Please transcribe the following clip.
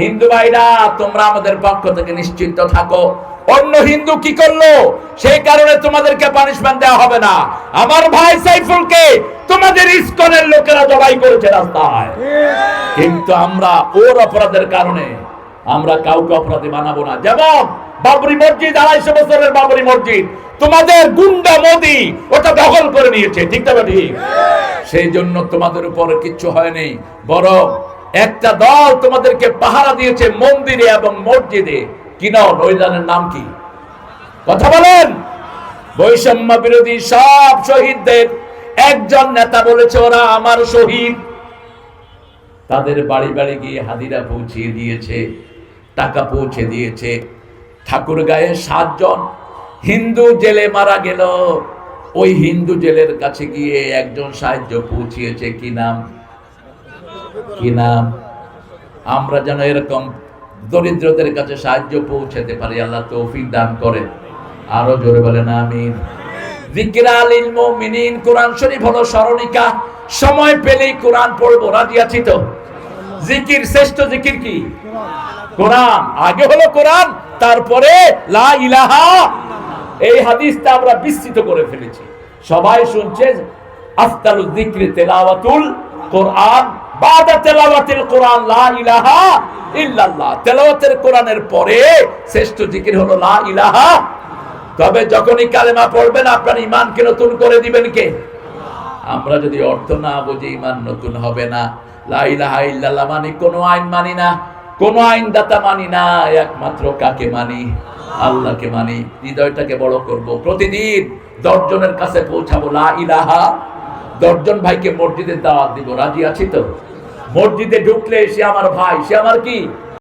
হিন্দু ভাইরা, তোমরা আমাদের পক্ষ থেকে নিশ্চিন্ত থাকো। অন্য হিন্দু কি করল? সেই কারণে তোমাদেরকে পানিশমেন্ট দেওয়া হবে না। আমার ভাই সাইফুলকে তোমাদের ইসকনের লোকেরা জবাই করেছে রাস্তায়। কিন্তু আমরা ওর অপরাধের কারণে আমরা কাউকে অপরাধী বানাবো না। যেমন বাবরি মসজিদ, আড়াইশো বছরের বাবরি মসজিদ। তোমাদের গুন্ডা মোদি ওটা দখল করে নিয়েছে, ঠিক তবে ঠিক? সেই জন্য তোমাদের উপর কিচ্ছু হয়নি বরং একটা দল তোমাদেরকে পাহারা দিয়েছে মন্দিরে এবং মসজিদে। কি নাও নৈদানের নাম কি? কথা বলেন। বৈষম্য বিরোধী সব শহীদদের একজন নেতা বলেছে, ওরা আমার শহীদ। তাদের বাড়ি বাড়ি গিয়ে হাদিরা পৌঁছিয়ে দিয়েছে, টাকা পৌঁছে দিয়েছে। ঠাকুর গায়ে সাতজন হিন্দু জেলে মারা গেল। ওই হিন্দু জেলের কাছে গিয়ে একজন সাহায্য পৌঁছিয়েছে, কি নাম? কি নাম? আমরা যেন এরকম দরিদ্রদের কাছে সাহায্য পৌঁছাতে পারি, আল্লাহ তৌফিক দান করেন। আরও জোরে বলেন, আমিন। জিকিরা কোরআন শরীফ হলো স্মরণিকা। সময় পেলেই কোরআন পড়ব তো? জিকির শ্রেষ্ঠ জিকির কি? কোরআন। আগে হলো কোরআন, তারপরে লা ইলাহা এই হাদিসটা আমরা বিস্তৃত করে ফেলেছি। সবাই শুনছে আফতালু যিকরি তেলাওয়াতুল কোরআন, বাদা তেলাওয়াতিল কোরআন, লা ইলাহা ইল্লাল্লাহ। তেলাওয়াতের কোরআনের পরে শ্রেষ্ঠ জিকির হলো লা ইলাহা। তবে যখনই কালেমা পড়বেন, আপনার ইমানকে নতুন করে দিবেন কে? আমরা যদি অর্থ না বুঝে ইমান নতুন হবে না। লা ইলাহা ইল্লাল্লাহ মানে কোনো আইন মানি না। কোনো আইনদাতা মানি না, একমাত্র কাকে মানি? আল্লাহকে মানি। হৃদয়টাকে বড় করব। প্রতিদিন দশজনের কাছে পৌঁছাবো, লা ইলাহা দশজন ভাইকে মসজিদের দাওয়াত দিব। রাজি আছি তো? মসজিদে ঢুকলে সে আমার ভাই, সে আমার কি?